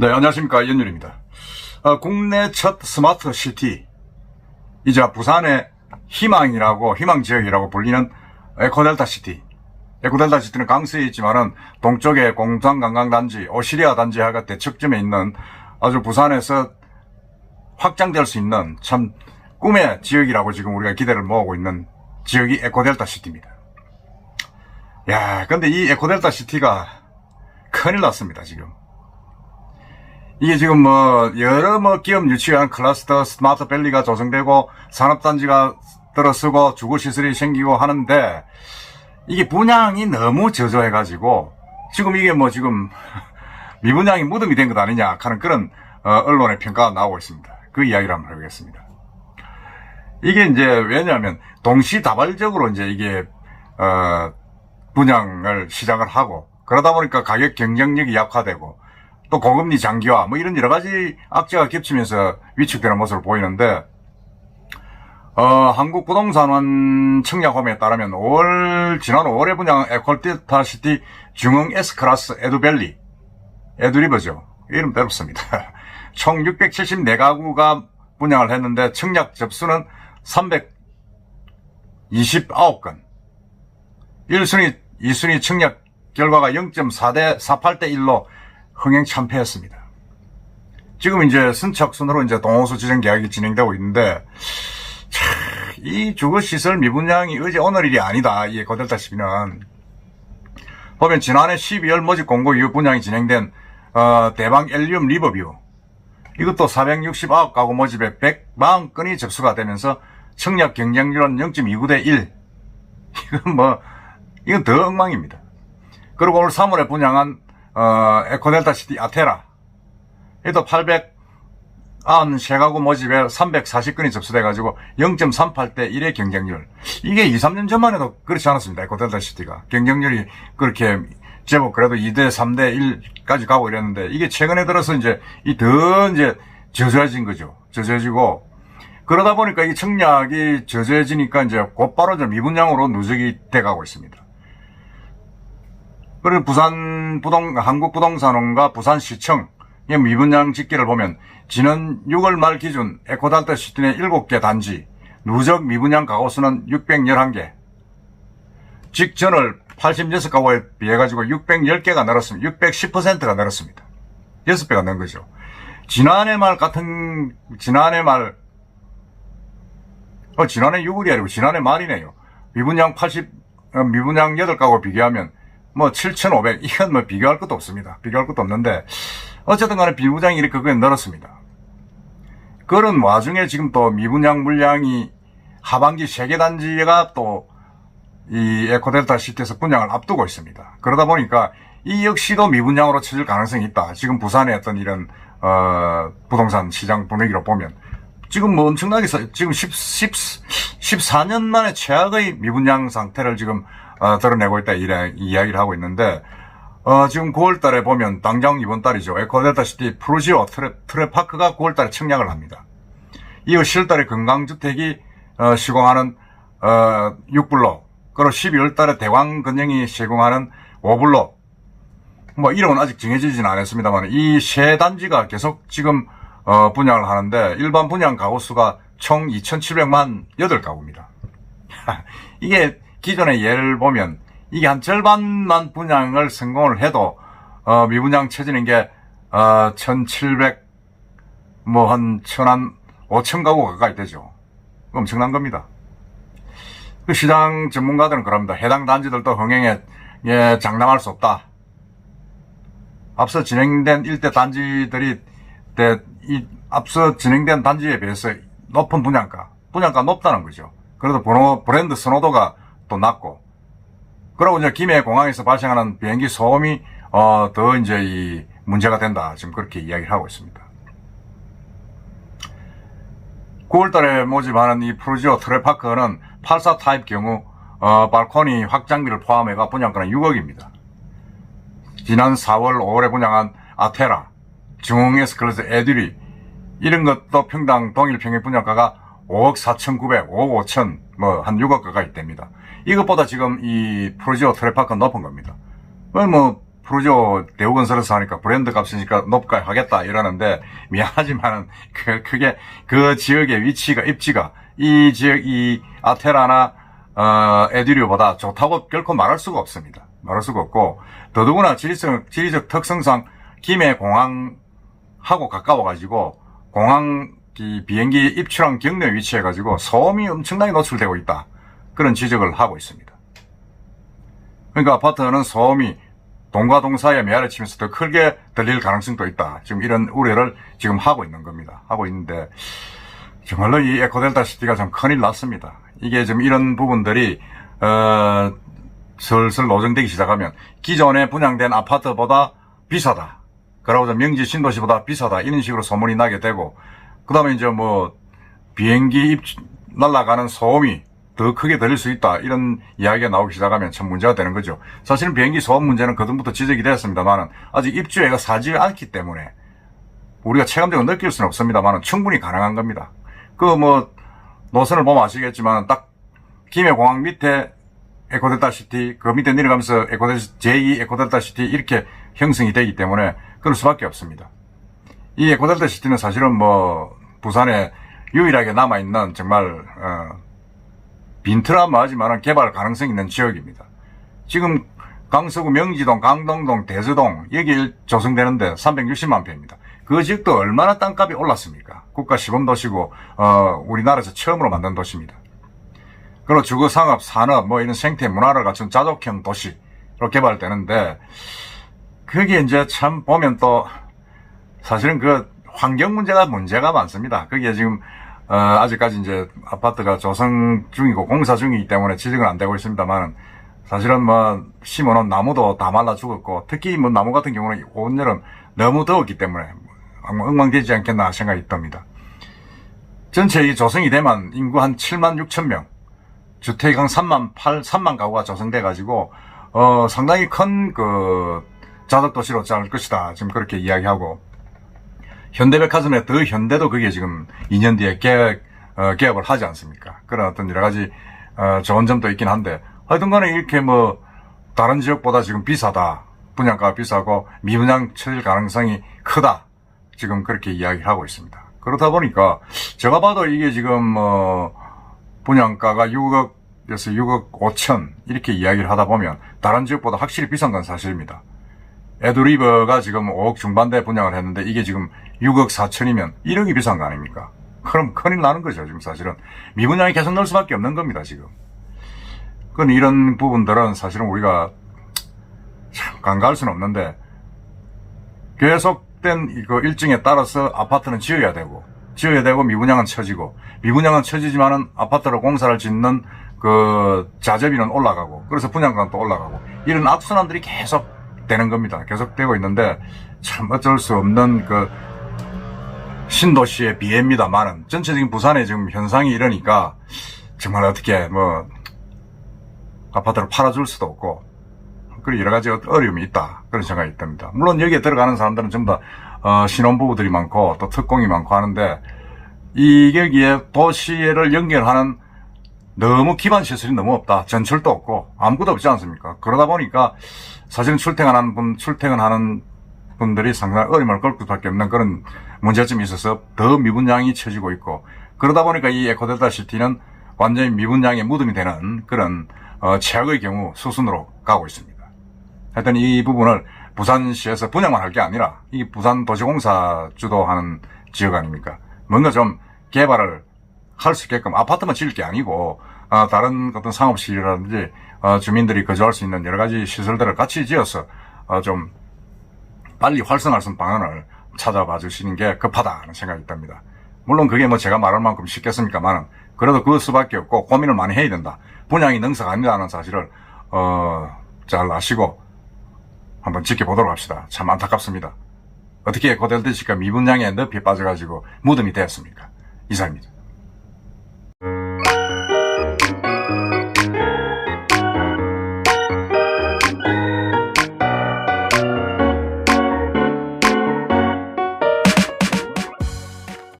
네, 안녕하십니까. 연율입니다. 어, 국내 첫 스마트 시티. 이제 부산의 희망이라고, 희망 지역이라고 불리는 에코델타 시티. 에코델타 시티는 강서에 있지만은 동쪽에 공산관광단지, 오시리아 단지 하가 대척점에 있는 아주 부산에서 확장될 수 있는 참 꿈의 지역이라고 지금 우리가 기대를 모으고 있는 지역이 에코델타 시티입니다. 야, 근데 이 에코델타 시티가 큰일 났습니다, 지금. 이게 지금 뭐 여러 뭐 기업 유치한 클러스터 스마트 밸리가 조성되고 산업단지가 들어서고 주거시설이 생기고 하는데 이게 분양이 너무 저조해가지고 지금 이게 뭐 지금 미분양이 무덤이 된 것 아니냐 하는 그런 어, 언론의 평가가 나오고 있습니다. 그 이야기를 한번 해보겠습니다. 이게 이제 왜냐하면 동시다발적으로 이제 이게 어, 분양을 시작을 하고 그러다 보니까 가격 경쟁력이 약화되고 또 고금리 장기화 뭐 이런 여러 가지 악재가 겹치면서 위축되는 모습을 보이는데 어, 한국 부동산원 청약홈에 따르면 5월 지난 5월에 분양한 에콜티타시티 중흥 S클래스 에두밸리 에두리버죠. 이름 대롭습니다. 총 674가구가 분양을 했는데 청약 접수는 329건. 1순위 2순위 청약 결과가 0.4대 48대 1로 흥행 참패했습니다. 지금 이제 선착순으로 이제 동호수 지정 계약이 진행되고 있는데 차, 이 주거시설 미분양이 어제 오늘 일이 아니다. 이게 거들다시피는 보면 지난해 12월 모집 공고 이후 분양이 진행된 어, 대방 엘리움 리버뷰 이것도 469가구 모집에 140건이 접수가 되면서 청약 경쟁률은 0.29대 1 이건 뭐 이건 더 엉망입니다. 그리고 오늘 3월에 분양한 어, 에코델타 시티 아테라. 이도 893가구 모집에 340건이 접수돼가지고 0.38대 1의 경쟁률. 이게 2, 3년 전만 해도 그렇지 않았습니다. 에코델타 시티가. 경쟁률이 그렇게 제법 그래도 2대 3대 1까지 가고 이랬는데 이게 최근에 들어서 이제 이 더 이제 저조해진 거죠. 저조해지고 그러다 보니까 이 청약이 저조해지니까 이제 곧바로 좀 미분양으로 누적이 돼가고 있습니다. 그리고 부산 부동, 한국 부동산원과 부산시청 의 미분양 집계를 보면 지난 6월 말 기준 에코달타 시티 내 7개 단지 누적 미분양 가구 수는 611개 직전을 86가구에 비해 가지고 610개가 늘었습니다. 610%가 늘었습니다. 6배가 는 거죠. 지난해 말 같은 지난해 말 어, 지난해 6월이 아니고 지난해 말이네요. 미분양 80 어, 미분양 8가구 비교하면 뭐 7,500, 이건 뭐 비교할 것도 없습니다. 비교할 것도 없는데, 어쨌든 간에 비분양이 이렇게 그게 늘었습니다. 그런 와중에 지금 또 미분양 물량이 하반기 세계 단지가 또 이 에코델타 시티에서 분양을 앞두고 있습니다. 그러다 보니까 이 역시도 미분양으로 쳐질 가능성이 있다. 지금 부산의 어떤 이런, 어, 부동산 시장 분위기로 보면. 지금 뭐 엄청나게, 서- 지금 10, 10, 14년 만에 최악의 미분양 상태를 지금 어, 드러내고 있다 이래 이야기를 하고 있는데 어, 지금 9월 달에 보면 당장 이번 달이죠. 에코델타 시티 프루지오 트레, 트레파크가 9월 달에 청약을 합니다. 이후 10월 달에 건강주택이 어, 시공하는 어, 6불로 그리고 12월 달에 대광 건영이 시공하는 5불로 뭐 이름은 아직 정해지진 않았습니다만 이 세 단지가 계속 지금 어, 분양을 하는데 일반 분양 가구 수가 총 2,700만 8가구입니다. 이게 기존의 예를 보면 이게 한 절반만 분양을 성공을 해도 어, 미분양 쳐지는 게 어, 1,700 뭐 한 천한 5천 가구 가까이 되죠. 엄청난 겁니다. 그 시장 전문가들은 그럽니다. 해당 단지들도 흥행에 예, 장담할 수 없다. 앞서 진행된 일대 단지들이 대- 이 앞서 진행된 단지에 비해서 높은 분양가, 분양가 높다는 거죠. 그래도 브랜드 선호도가 또 낮고, 그리고 이제 김해 공항에서 발생하는 비행기 소음이 어, 더 이제 이 문제가 된다. 지금 그렇게 이야기를 하고 있습니다. 9월 달에 모집하는 이 프로지오 트레파크는 84 타입 경우 어, 발코니 확장비를 포함해가 분양가는 6억입니다. 지난 4월, 5월에 분양한 아테라, 중흥 에스클래스 에듀리 이런 것도 평당 동일 평균 분양가가 5억 4,900, 5억 5천, 뭐 한 6억 가까이 됩니다. 이것보다 지금 이 프로지오 트레파크는 높은 겁니다. 왜뭐 프로조 대우건설에서 하니까 브랜드 값이니까 높게 하겠다 이러는데 미안하지만은 그 그게 그 지역의 위치가 입지가 이 지역 이 아테라나 어 에듀리오보다 좋다고 결코 말할 수가 없습니다. 말할 수가 없고 더더구나 지리적 지리적 특성상 김해 공항하고 가까워 가지고 공항 이 비행기 입출항 경로에 위치해 가지고 소음이 엄청나게 노출되고 있다. 그런 지적을 하고 있습니다. 그러니까 아파트는 소음이 동과 동 사이에 매화를 치면서 더 크게 들릴 가능성도 있다. 지금 이런 우려를 지금 하고 있는 겁니다. 하고 있는데 정말로 이 에코델타 시티가 좀 큰일 났습니다. 이게 지금 이런 부분들이 어, 슬슬 노정되기 시작하면 기존에 분양된 아파트보다 비싸다. 그러고 좀 명지 신도시보다 비싸다. 이런 식으로 소문이 나게 되고 그 다음에 이제 뭐 비행기 입 날아가는 소음이 더 크게 들릴 수 있다. 이런 이야기가 나오기 시작하면 참 문제가 되는 거죠. 사실은 비행기 소음 문제는 그전부터 지적이 되었습니다만은 아직 입주해가 사지 않기 때문에 우리가 체감적으로 느낄 수는 없습니다만은 충분히 가능한 겁니다. 그 뭐 노선을 보면 아시겠지만 딱 김해공항 밑에 에코델타 시티 그 밑에 내려가면서 에코델 제2 에코델타 시티 이렇게 형성이 되기 때문에 그럴 수밖에 없습니다. 이 에코델타 시티는 사실은 뭐 부산에 유일하게 남아있는 정말 어, 빈트라마 하지만 개발 가능성 있는 지역입니다. 지금 강서구 명지동, 강동동, 대저동 여기 조성되는데 360만 평입니다. 그 지역도 얼마나 땅값이 올랐습니까? 국가 시범 도시고 어, 우리나라에서 처음으로 만든 도시입니다. 그리고 주거 상업, 산업 뭐 이런 생태 문화를 갖춘 자족형 도시로 개발되는데 그게 이제 참 보면 또 사실은 그 환경 문제가 문제가 많습니다. 그게 지금 어, 아직까지 이제 아파트가 조성 중이고 공사 중이기 때문에 지적은 안 되고 있습니다만 사실은 뭐 심어놓은 나무도 다 말라 죽었고 특히 뭐 나무 같은 경우는 온 여름 너무 더웠기 때문에 엉망되지 않겠나 생각이 듭니다. 전체 이 조성이 되면 인구 한 7만 6천 명, 주택 한 3만 8, 3만 가구가 조성돼 가지고 어 상당히 큰 그 자덕 도시로 짤 것이다. 지금 그렇게 이야기하고 현대백화점에 더 현대도 그게 지금 2년 뒤에 개업, 어, 개업을 하지 않습니까? 그런 어떤 여러 가지 어, 좋은 점도 있긴 한데 하여튼 간에 이렇게 뭐 다른 지역보다 지금 비싸다. 분양가가 비싸고 미분양 처질 가능성이 크다. 지금 그렇게 이야기를 하고 있습니다. 그렇다 보니까 제가 봐도 이게 지금 뭐 분양가가 6억에서 6억 5천 이렇게 이야기를 하다 보면 다른 지역보다 확실히 비싼 건 사실입니다. 에드리버가 지금 5억 중반대 분양을 했는데 이게 지금 6억 4천이면 1억이 비싼 거 아닙니까? 그럼 큰일 나는 거죠, 지금 사실은. 미분양이 계속 늘 수밖에 없는 겁니다, 지금. 그건 이런 부분들은 사실은 우리가 참 간과할 수는 없는데 계속된 이거 일정에 따라서 아파트는 지어야 되고 지어야 되고 미분양은 처지고 미분양은 처지지만은 아파트로 공사를 짓는 그 자재비는 올라가고 그래서 분양가는 또 올라가고 이런 악순환들이 계속 되는 겁니다. 계속 되고 있는데 참 어쩔 수 없는 그 신도시의 비애입니다만은 전체적인 부산의 지금 현상이 이러니까 정말 어떻게 뭐 아파트를 팔아줄 수도 없고 그리고 여러 가지 어려움이 있다 그런 생각이 듭니다. 물론 여기에 들어가는 사람들은 전부 다 어, 신혼부부들이 많고 또 특공이 많고 하는데 이 여기에 도시를 연결하는 너무 기반 시설이 너무 없다. 전철도 없고 아무것도 없지 않습니까? 그러다 보니까 사실은 출퇴근하는 분, 출퇴근하는 분들이 상당히 어려움을 겪을 수밖에 없는 그런 문제점이 있어서 더 미분양이 처지고 있고 그러다 보니까 이 에코델타 시티는 완전히 미분양의 무덤이 되는 그런 어, 최악의 경우 수순으로 가고 있습니다. 하여튼 이 부분을 부산시에서 분양만 할 게 아니라 이 부산 도시공사 주도하는 지역 아닙니까? 뭔가 좀 개발을 할 수 있게끔 아파트만 지을 게 아니고 어, 다른 어떤 상업시설이라든지 어, 주민들이 거주할 수 있는 여러 가지 시설들을 같이 지어서 어, 좀 빨리 활성화할 수 있는 방안을 찾아봐 주시는 게 급하다는 생각이 듭니다. 물론 그게 뭐 제가 말할 만큼 쉽겠습니까만은 그래도 그 수밖에 없고 고민을 많이 해야 된다. 분양이 능사가 아니라는 사실을 어, 잘 아시고 한번 지켜보도록 합시다. 참 안타깝습니다. 어떻게 고델드시가 미분양에 늪이 빠져가지고 무덤이 되었습니까? 이상입니다.